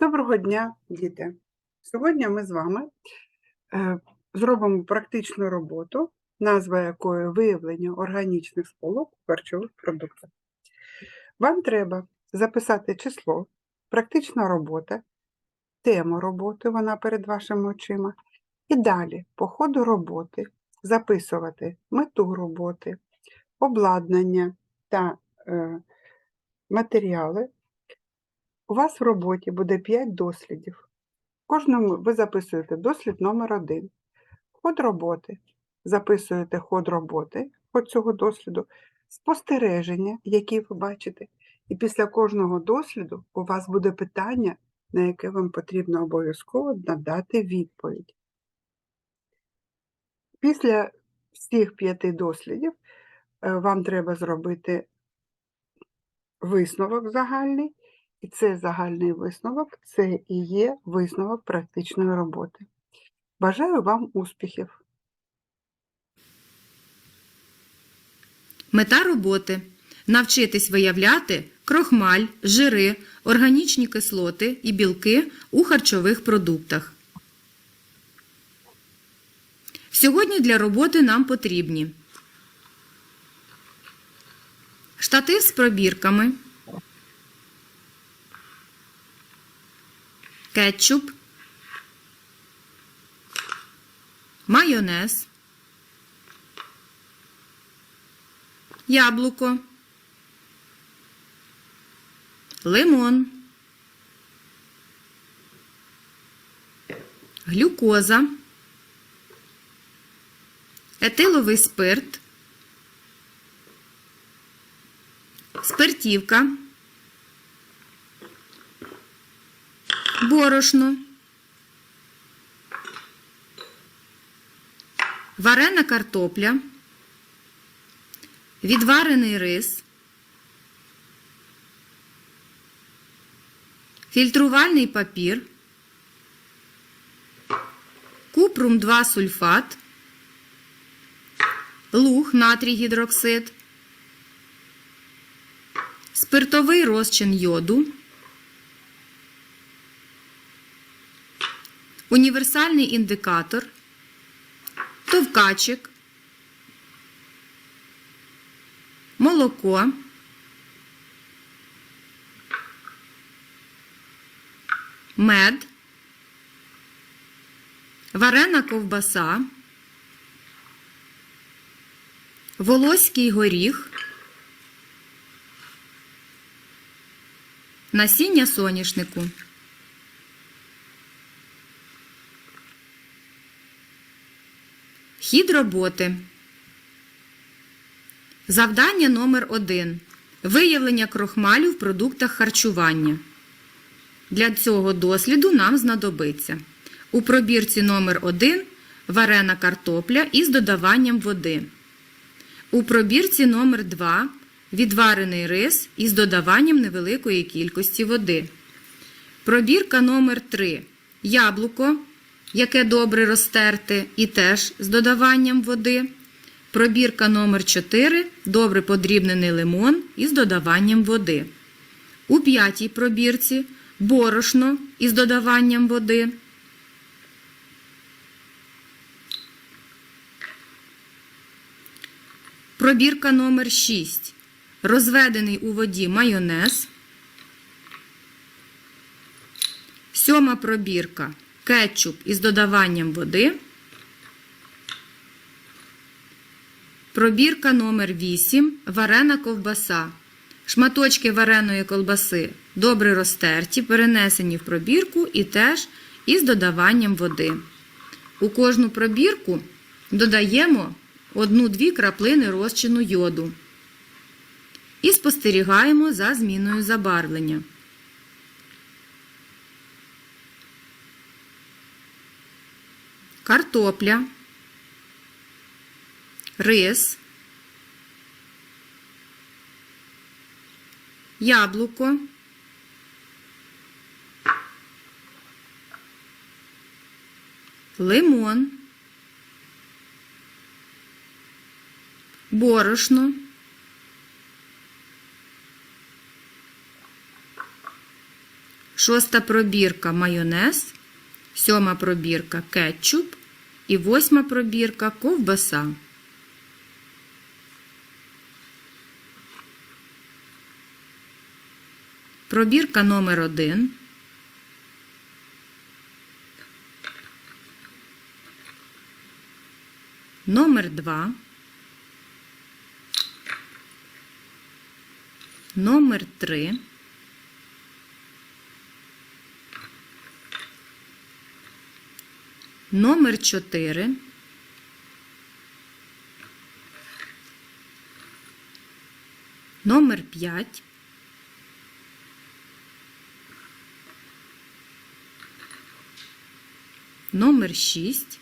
Доброго дня, діти! Сьогодні ми з вами е, зробимо практичну роботу, назва якої виявлення органічних сполук у харчових продуктах. Вам треба записати число, практична робота, тему роботи, вона перед вашими очима, і далі по ходу роботи записувати мету роботи, обладнання та е, матеріали, у вас в роботі буде 5 дослідів. В Кожному ви записуєте дослід номер 1 Ход роботи. Записуєте ход роботи, ход цього досліду, спостереження, які ви бачите. І після кожного досліду у вас буде питання, на яке вам потрібно обов'язково надати відповідь. Після всіх п'яти дослідів е, вам треба зробити висновок загальний, і цей загальний висновок це і є висновок практичної роботи. Бажаю вам успіхів! Мета роботи навчитись виявляти крохмаль, жири, органічні кислоти і білки у харчових продуктах. Сьогодні для роботи нам потрібні штатив з пробірками, кетчуп, майонез, яблуко, лимон, глюкоза, етиловий спирт, спиртівка, борошно, варена картопля, відварений рис, фільтрувальний папір, купрум 2 сульфат, луг натрій гідроксид, спиртовий розчин йоду, універсальний індикатор, товкачик, молоко, мед, варена ковбаса, волоський горіх, насіння соняшнику. Хід роботи. Завдання номер 1 Виявлення крохмалю в продуктах харчування. Для цього досліду нам знадобиться у пробірці номер 1 варена картопля із додаванням води. У пробірці номер 2 відварений рис із додаванням невеликої кількості води. Пробірка номер 3 яблуко, яке добре розтерте і теж з додаванням води. Пробірка номер 4 добре подрібнений лимон із додаванням води. У п'ятій пробірці борошно із додаванням води. Пробірка номер 6 розведений у воді майонез. Сьома пробірка кетчуп із додаванням води. Пробірка номер 8 варена ковбаса. Шматочки вареної колбаси добре розтерті, перенесені в пробірку і теж із додаванням води. У кожну пробірку додаємо 1-2 краплини розчину йоду. І спостерігаємо за зміною забарвлення. Картопля, рис, яблуко, лимон, борошно, шоста пробірка майонез, сьома пробірка кетчуп і восьма пробірка ковбаса. Пробірка номер 1 Номер 2 Номер 3 Номер 4 Номер 5 Номер 6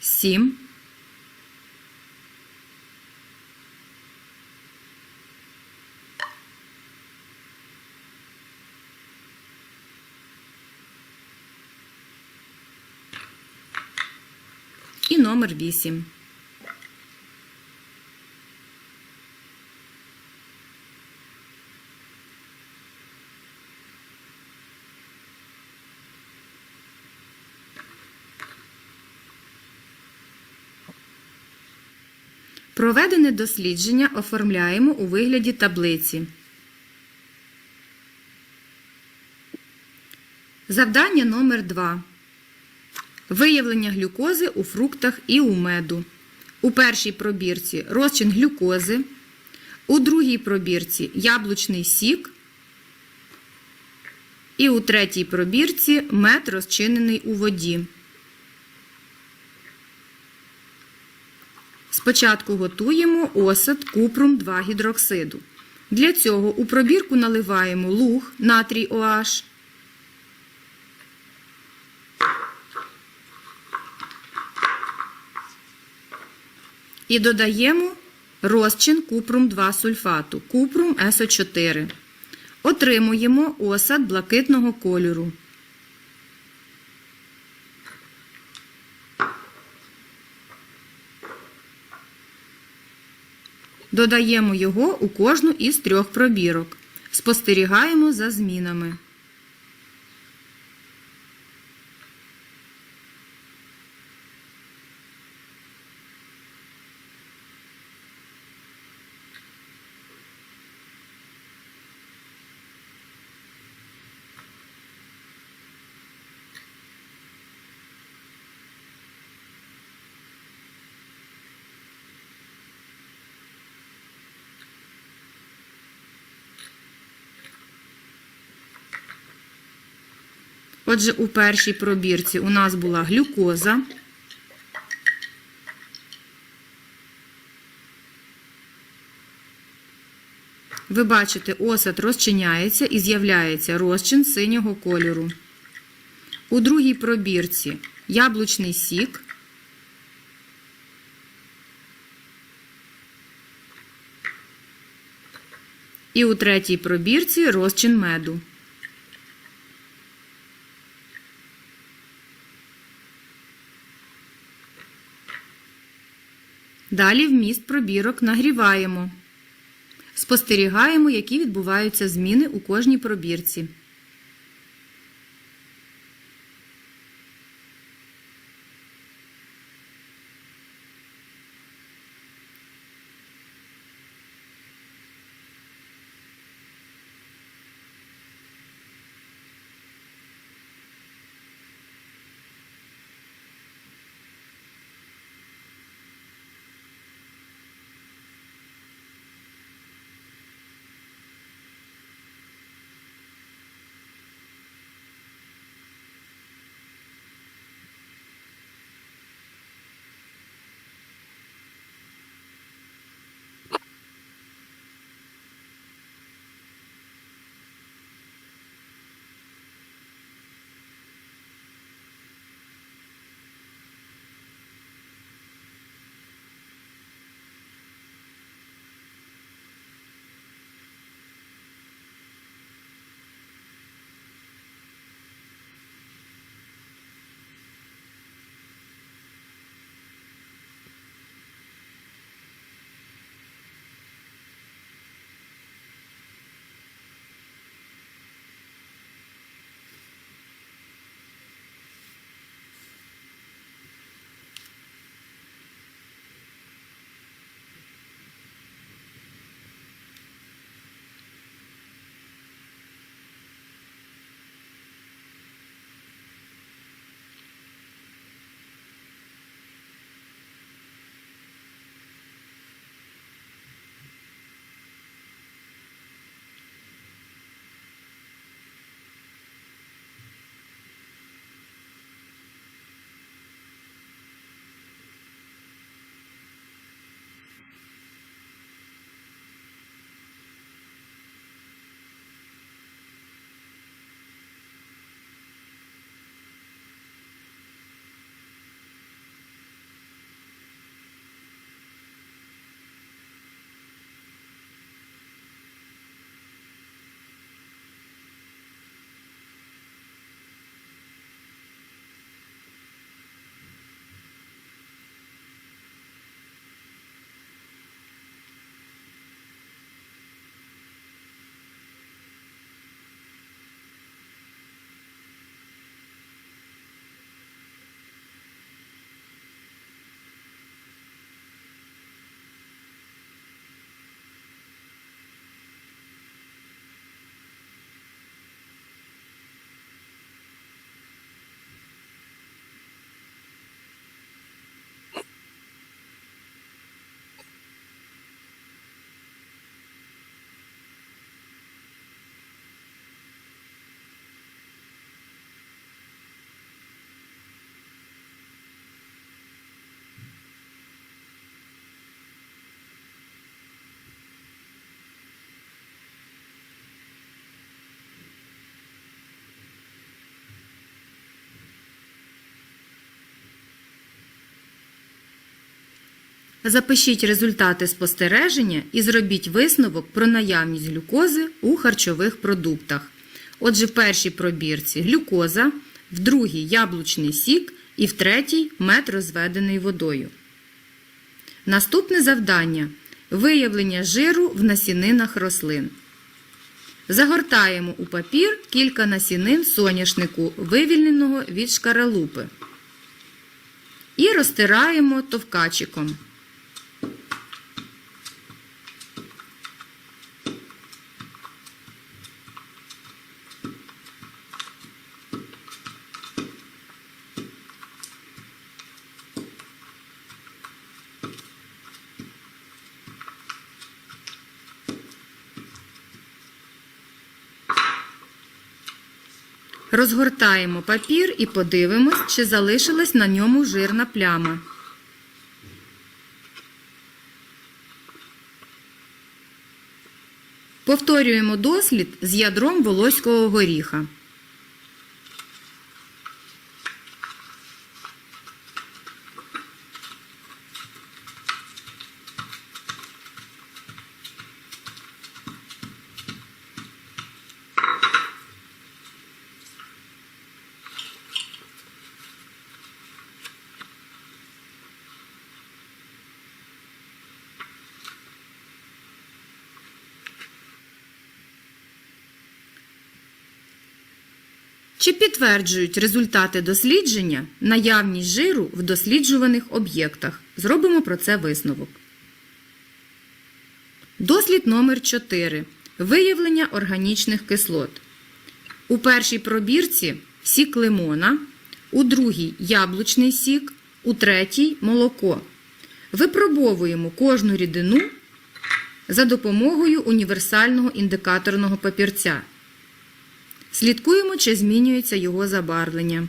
7 номер 8. Проведене дослідження оформляємо у вигляді таблиці. Завдання номер 2. Виявлення глюкози у фруктах і у меду. У першій пробірці розчин глюкози, у другій пробірці яблучний сік, і у третій пробірці мед розчинений у воді. Спочатку готуємо осад купрум 2 гідроксиду. Для цього у пробірку наливаємо луг натрій OH, і додаємо розчин купрум 2 сульфату, купрум СО4. Отримуємо осад блакитного кольору. Додаємо його у кожну із трьох пробірок. Спостерігаємо за змінами. Отже, у першій пробірці у нас була глюкоза. Ви бачите, осад розчиняється і з'являється розчин синього кольору. У другій пробірці яблучний сік. І у третій пробірці розчин меду. Далі вміст пробірок нагріваємо. Спостерігаємо, які відбуваються зміни у кожній пробірці. Запишіть результати спостереження і зробіть висновок про наявність глюкози у харчових продуктах. Отже, в першій пробірці глюкоза, в другій яблучний сік і в третій мед розведений водою. Наступне завдання виявлення жиру в насінинах рослин. Загортаємо у папір кілька насінин соняшнику, вивільненого від шкаралупи. І розтираємо товкачиком. Розгортаємо папір і подивимось, чи залишилась на ньому жирна пляма. Повторюємо дослід з ядром волоського горіха. Чи підтверджують результати дослідження наявність жиру в досліджуваних об'єктах? Зробимо про це висновок. Дослід номер 4. Виявлення органічних кислот. У першій пробірці сік лимона, у другій яблучний сік, у третій молоко. Випробовуємо кожну рідину за допомогою універсального індикаторного папірця. Слідкуємо, чи змінюється його забарвлення.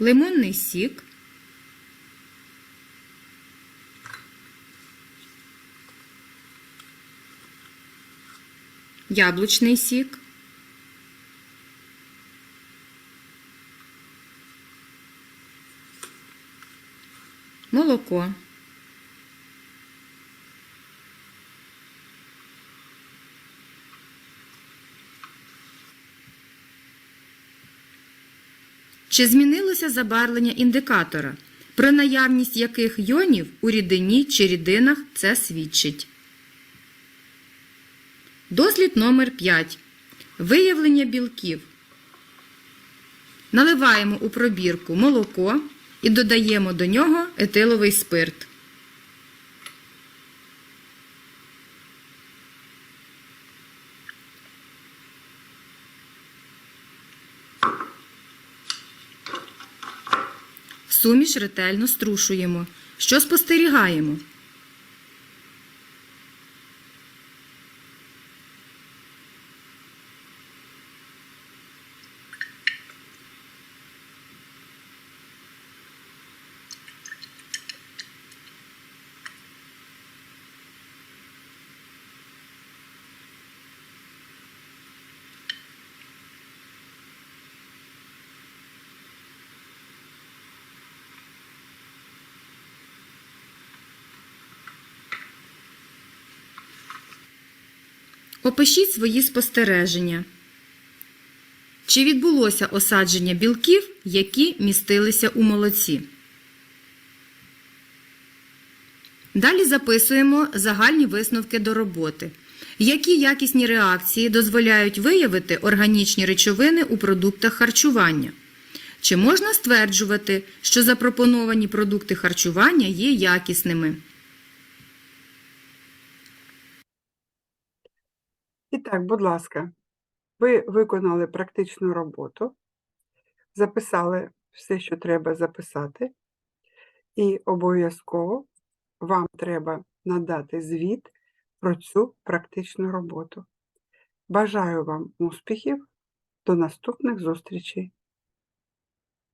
Лимонний сік. Яблучний сік. Молоко. Чи змінилося забарвлення індикатора, про наявність яких йонів у рідині чи рідинах це свідчить? Дослід номер 5. Виявлення білків. Наливаємо у пробірку молоко і додаємо до нього етиловий спирт. Суміш ретельно струшуємо. Що спостерігаємо? Опишіть свої спостереження. Чи відбулося осадження білків, які містилися у молоці? Далі записуємо загальні висновки до роботи. Які якісні реакції дозволяють виявити органічні речовини у продуктах харчування? Чи можна стверджувати, що запропоновані продукти харчування є якісними? І так, будь ласка, ви виконали практичну роботу, записали все, що треба записати, і обов'язково вам треба надати звіт про цю практичну роботу. Бажаю вам успіхів! До наступних зустрічей!